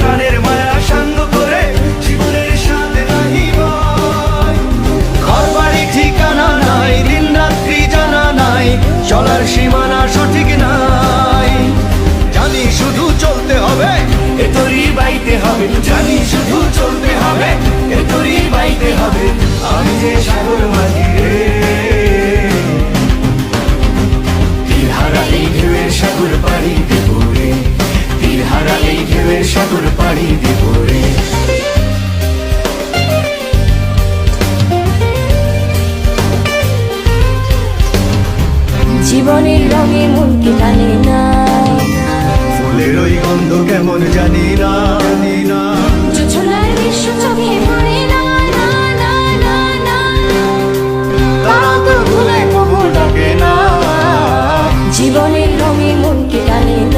প্রাণের মায়া সাঙ্গ করে, জীবনের সাথে নাহি ঘর বাড়ি ঠিকানা নাই, দিন রাত্রি জানা নাই, চলার সীমানা সঠিক নাই। জানি শুধু চলতে হবে, এ তোরই বাইতে হবে। জানি শুধু চলতে হবে, এ তোরই বাইতে হবে। আমি যে সাগর মাঝি রে। তীর ঢেউয়ের সাগর ঢেউয়ের সাগর পাড়ি দেব রে। জীবনের রঙে মনকে টানে না। ফুলের ওই গন্ধ কেমন জানি না জানি না। জীবনের রঙে মন